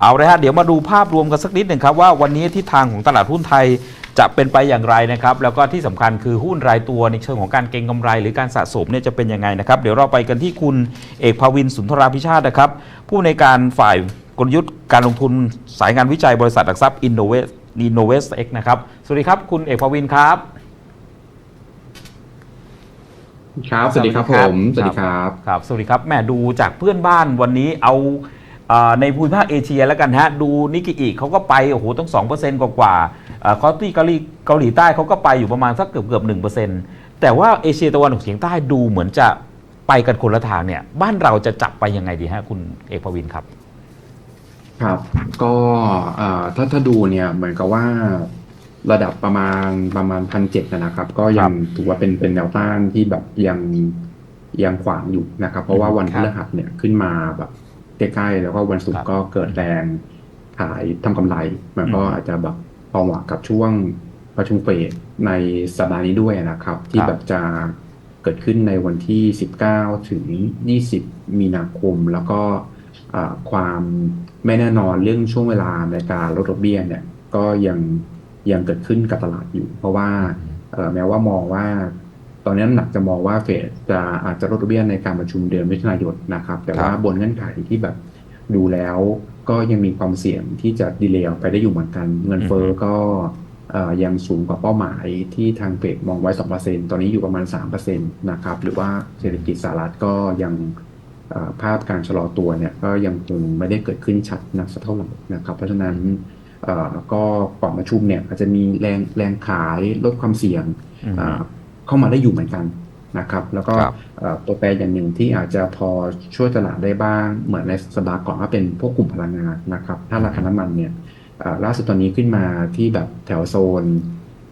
เอาเลยฮะเดี๋ยวมาดูภาพรวมกันสักนิดหนึ่งครับว่าวันนี้ทิศทางของตลาดหุ้นไทยจะเป็นไปอย่างไรนะครับ แล้วก็ที่สำคัญคือหุ้นรายตัวในเชิงของการเก็งกำไร หรือการสะสมเนี่ยจะเป็นยังไงนะครับ เดี๋ยวเราไปกันที่คุณเอกภวินสุนทราพิชาตินะครับ ผู้ในวยการฝ่ายกลยุทธ์การลงทุนสายงานวิจัยบริษัทหลักทรัพย์ Innovate Innovate X นะครับ สวัสดีครับ คุณเอกภวินครับครับสวัสดีครับ สวัสดีครับผม สวัสดีครับ ครับ สวัสดีครับแหม่ดูจากเพื่อนบ้านวันนี้เอาเอ่อ ในภูมิภาคเอเชียแล้วกันฮะ ดูนิกเกิเขาก็ไป โอ้โหตั้ง2%กว่ากว่าๆเอ่อคอสตี้เกาหลีเกาหลีใต้เขาก็ไปอยู่ประมาณสักเกือบเกือบหนึ่งเปอร์เซ็นต์แต่ว่าเอเชียตะวันออกเฉียงใต้ดูเหมือนจะไปกันคนละทางเนี่ย บ้านเราจะจับไปยังไงดีฮะ คุณเอกพวินครับ ครับ ก็เอ่อถ้าถ้าดูเนี่ยเหมือนกับว่าระดับประมาณประมาณพันเจ็ดนะครับ ก็ยังถือว่าเป็นเป็นแนวต้านที่แบบยังยังขวางอยู่นะครับ เพราะว่าวันคพรับฤหัสเนี่ยขึ้นมาแบบ ใกล้ๆ แล้วก็วันศุกครัร์บก็เกิดแรงขายทำกำไร มันก็อืมอาจจะแบบพอเหมาะกับช่วงประชุมเฟดในสัปดาห์นี้ด้วยนะครับ ที่ครับแบบจะเกิดขึ้นในวันที่ 19 ถึง 20 มีนาคม แล้วก็อ่าความไม่แน่นอนเรื่องช่วงเวลาในการลดดอกเบี้ยเนี่ยก็ยังยังเกิดขึ้นกับตลาดอยู่ เพราะว่าเอ่อแม้ว่ามองว่า ตอนนี้น้ำหนักจะมองว่าเฟดจะอาจจะลดดอกเบี้ยในการประชุมเดือนมิถุนายนนะครับ แต่ว่าครับบนเงื่อนไขที่แบบดูแล้วก็ยังมีความเสี่ยงที่จะดีเลย์ออกไปได้อยู่เหมือนกัน เงินเฟ้อก็เอ่อยังสูงกว่าเป้าหมายที่ทางเฟดมองไว้ 2%ตอนนี้อยู่ประมาณ 3%นะครับ หรือว่าเศรษฐกิจสหรัฐก็ยังเอ่อภาพการชะลอตัวเนี่ยก็ยังคงไม่ได้เกิดขึ้นชัดนักสักเท่าไหร่นะครับ เพราะฉะนั้นเอ่อก็ก่อนประชุมเนี่ยอาจจะมีแรงแรงขายลดความเสี่ยงอืมอ่า เข้ามาได้อยู่เหมือนกันนะครับ แล้วก็ครับเอ่อตัวแปรอย่างหนึ่งที่อาจจะพอช่วยตลาดได้บ้างเหมือนในสัปดาห์ก่อนว่าเป็นพวกกลุ่มพลังงานนะครับ ถ้าราคาน้ำมันเนี่ยเอ่อล่าสุดตอนนี้ขึ้นมาที่แบบแถวโซน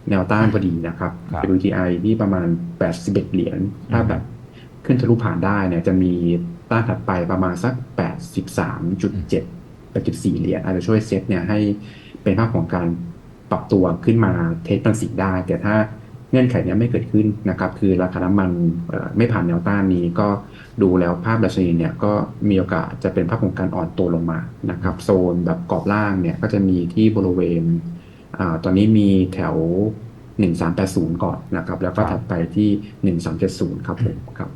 แนวต้านพอดีนะครับครับ WTI ที่ประมาณ 81 เหรียญถ้าแบบขึ้นทะลุผ่านได้เนี่ยจะมีต้านถัดไปประมาณสัก 83.7 84 เหรียญอาจจะช่วยเซตเนี่ยให้เป็นภาพของการปรับตัวขึ้นมาเทสพันสีได้ แต่ถ้า เงื่อนไขนี้ไม่เกิดขึ้นนะครับ คือราคาน้ำมันไม่ผ่านแนวต้านนี้ก็ดูแล้วภาพดัชนีเนี่ยก็มีโอกาสจะเป็นภาพของการอ่อนตัวลงมานะครับ โซนแบบกรอบล่างเนี่ยก็จะมีที่บริเวณอาตอนนี้มีแถว 1380 ก่อนนะครับ แล้วก็ถัดไปที่ 1370 ครับผมครับ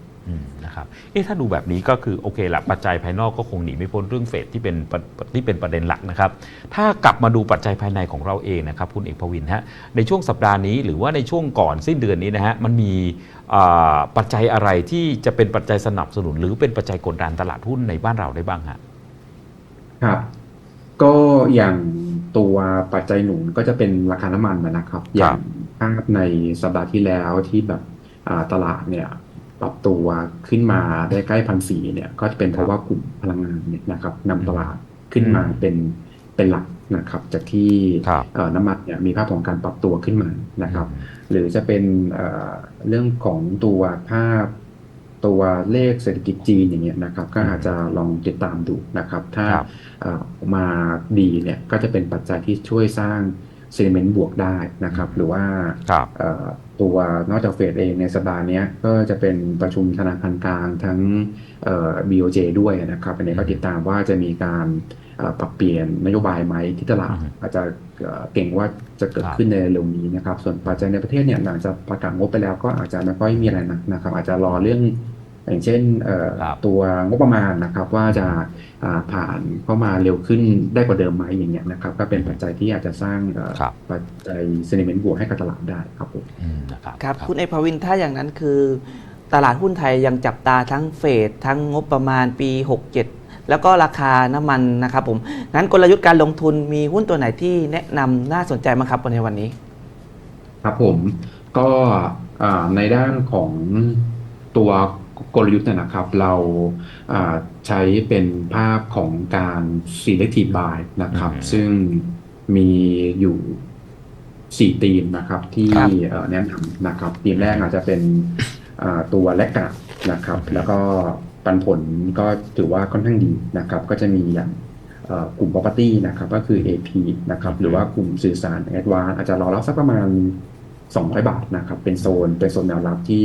นะครับเอ๊ะถ้าดูแบบนี้ก็คือโอเคละปัจจัยภายนอกก็คงหนีไม่พ้นเรื่องเฟดที่เป็นประที่เป็นประเด็นหลักนะครับ ถ้ากลับมาดูปัจจัยภายในของเราเองนะครับคุณเอกพวินฮะในช่วงสัปดาห์นี้หรือว่าในช่วงก่อนสิ้นเดือนนี้นะฮะมันมีอ่าปัจจัยอะไรที่จะเป็นปัจจัยสนับสนุน หรือเป็นปัจจัยกดดันตลาดหุ้นในบ้านเราได้บ้างฮะครับ ก็อย่างตัวปัจจัยหนุนก็จะเป็นราคาน้ำมันนะครับ อย่างภาพในสัปดาห์ที่แล้วที่แบบอ่าตลาดเนี่ย ปรับตัวขึ้นมาได้ใกล้พันสีเนี่ย ก็จะเป็นเพราะว่ากลุ่มพลังงานเนี่ยนะครับนำตลาดขึ้นมาอืมเป็นเป็นหลักนะครับ จากที่ครับเอ่อน้ำมันเนี่ยมีภาพของการปรับตัวขึ้นมานะครับ หรือจะเป็นเอ่อเรื่องของตัวภาพตัวเลขเศรษฐกิจจีนอย่างเงี้ยนะครับ ก็อาจจะลองติดตามดูนะครับ ถ้าครับเอ่อมาดีเนี่ยก็จะเป็นปัจจัยที่ช่วยสร้าง เซนิเมนต์บวกได้นะครับ หรือว่าครับเอ่อตัวนอกจากเฟดเองในสัปดาห์เนี้ยก็จะเป็นประชุมธนาคารกลางทั้งเอ่อ BOJ ด้วยนะครับอันนี้ก็ติดตามว่าจะมีการเอ่อปรับเปลี่ยนนโยบายไหมที่ตลาดอืมอาจจะเอ่อเก่งว่าจะเกิดครับขึ้นในเร็วนี้นะครับ ส่วนปัจจัยในประเทศเนี่ยหลังจากประกาศงบไปแล้วก็อาจจะไม่ค่อยมีอะไรหนักนะครับ อาจจะรอเรื่อง อย่างเช่นเอ่อครับตัวงบประมาณนะครับว่าจะอ่าผ่านเข้ามาเร็วขึ้นได้กว่าเดิมไหมอย่างเงี้ยนะครับก็เป็นปัจจัยที่อาจจะสร้างเอ่อครับปัจจัยเซนิเมนต์บวกให้กับตลาดได้ครับผมอืมนะครับครับคุณเอกพวินถ้าอย่างนั้นคือ ตลาดหุ้นไทยยังจับตาทั้งเฟดทั้งงบประมาณปี 67 แล้วก็ราคาน้ำมันนะครับผมงั้นกลยุทธ์การลงทุนมีหุ้นตัวไหนที่แนะนำน่าสนใจมั้างครับในวันนี้ ครับผมก็อ่าในด้านของตัว กลยุทธ์เนยนะครับเราอ่าใช้เป็นภาพของการ selective buy นะครับอืมซึ่งมีอยู่สี่ธีมนะครับที่ครับเอ่อแนะนำนะครับธีมแรกอาจจะเป็นอ่าตัวแลกกาดนะครับ แล้วก็ปันผลก็ถือว่าค่อนข้างดีนะครับ ก็จะมีอย่างเอ่อกลุ่ม property นะครับ ก็คือ AP นะครับ หรือว่ากลุ่มสื่อสาร Advance อาจจะรอรับสักประมาณ 200 บาทนะครับ เป็นโซน เป็นโซนแนวรับที่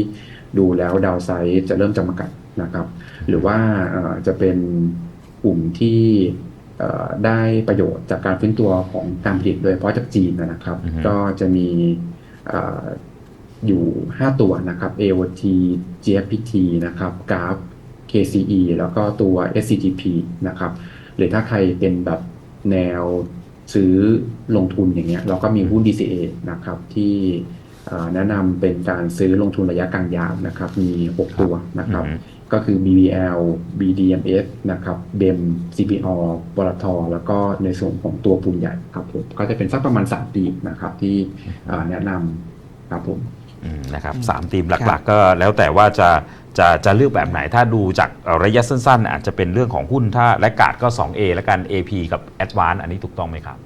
ดูแล้วดาวไซด์จะเริ่มจำกัดนะครับ หรือว่าเอ่อจะเป็นกลุ่มที่เอ่อได้ประโยชน์จากการฟื้นตัวของการผลิตโดยเฉพาะจากจีนนะครับอือฮึก็จะมีเอ่ออยู่ 5 ตัวนะครับ AOT GFPT นะครับ GRAF KCE แล้วก็ตัว SCGP นะครับ หรือถ้าใครเป็นแบบแนว ซื้อลงทุนอย่างเงี้ยเราก็มีหุ้น DCA นะครับที่เอ่อแนะนำเป็นการซื้อลงทุนระยะกลางยาวนะครับมี 6 ตัวนะครับอืมก็คือ BBL BDMs นะครับ BEM CPO ปตทแล้วก็ในส่วนของตัวปูนใหญ่ครับผมก็จะเป็นสักประมาณ3ปีนะครับที่เอ่อแนะนำครับผมอืมนะครับอืมสามธีมหครัลักบๆก็แล้วแต่ว่าจะ จะจะเลือกแบบไหนถ้าดูจากเอ่อระยะสั้น ๆ อาจจะเป็นเรื่องของหุ้นถ้าและกาดก็ 2A และกัน AP กับ Advance อันนี้ถูกต้องไหมครับ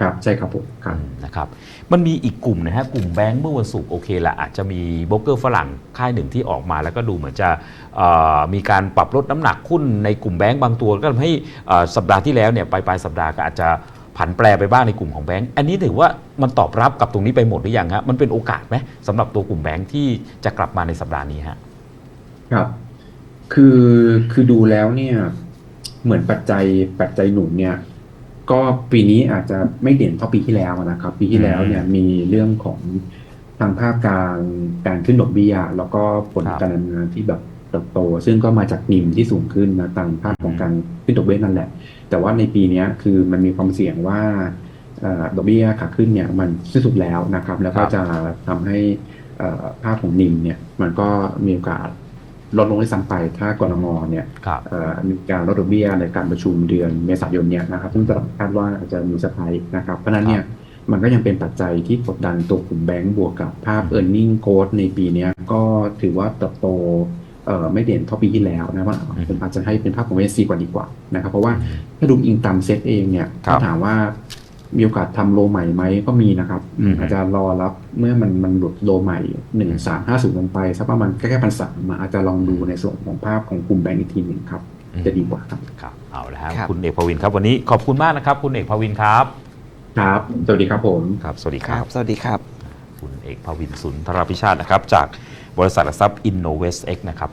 ครับใช่ครับผมครับอืมนะครับมันมีอีกกลุ่มนะฮะกลุ่มแบงก์เมื่อวันศุกร์โอเคละอาจจะมีโบรกเกอร์ฝรั่งค่ายหนึ่งที่ออกมา แล้วก็ดูเหมือนจะเอ่อมีการปรับลดน้ำหนักหุ้นในกลุ่มแบงก์บางตัวก็ทำให้เอ่อสัปดาห์ที่แล้วเนี่ยปลายปลายๆสัปดาห์ก็อาจจะผันแปรไปบ้างในกลุ่มของแบงก์อันนี้ถือว่ามันตอบรับกับตรงนี้ไปหมดหรือยังฮะมันเป็นโอกาสไหมสำหรับตัวกลุ่มแบงก์ที่จะกลับมาในสัปดาห์นี้ฮะ ครับ คือคือดูแล้วเนี่ย เหมือนปัจจัยปัจจัยหนุนเนี่ย ก็ปีนี้อาจจะไม่เด่นเท่าปีที่แล้วนะครับ ปีที่แล้วเนี่ยมีเรื่องของทางภาคการการขึ้นดอกเบี้ยแล้วก็ผลครับการดำเนินงานที่แบบเติบโต ซึ่งก็มาจากนิมที่สูงขึ้นนะตามภาคของการขึ้นดอกเบี้ยนั่นแหละ แต่ว่าในปีเนี้ยคือมันมีความเสี่ยงว่าเอ่อดอกเบี้ยขาขึ้นเนี่ยมันสิ้นสุดแล้วนะครับ แล้วก็ครับจะทำให้เอ่อภาพของนิมเนี่ยมันก็มีโอกาส ลดลงได้ซ้ำไปถ้ากรงงเนี่ยครับเอ่อมีการลดดอกเบี้ยในการประชุมเดือนเมษายนเนี่ยนะครับซึ่งตลาดคาดว่าอาจจะมีสไพรส์นะครับ เพราะฉะนั้นเนี่ยมันก็ยังเป็นปัจจัยที่กดดันตัวกลุ่มแบงก์บวกกับภาพ e a r n i n g growth ในปีเนี้ยก็ถือว่าเติบโตเอ่อไม่เด่นเท่าปีที่แล้วนะว่าอืมผมอาจจะให้เป็นภาพของเวซีกว่าดีกว่านะครับ เพราะว่าถ้าดูอิงตามเซตเองเนี่ยครับถ้าถามว่า มีโอกาสทำโลใหม่ไหมก็มีนะครับอืมอาจจะรอรับเมื่อมันมันหลุดโลใหม่หนึ่งสามห้าศูนย์ลงไปสักประมาณใกล้ๆพันสามอาจจะลองดูในส่วนของภาพของกลุ่มแบงก์อีกทีหนึ่งครับ จะดีกว่าครับครับเอาละฮะครับคุณเอกภวินครับวันนี้ขอบคุณมากนะครับ คุณเอกภวินครับ ครับ สวัสดีครับผมครับ สวัสดีคครัรับบสวัสดีครับ คุณเอกภวินสุนทรพิชาตินะครับ จากบริษัทหลักทรัพย์ Innovest X นะครับ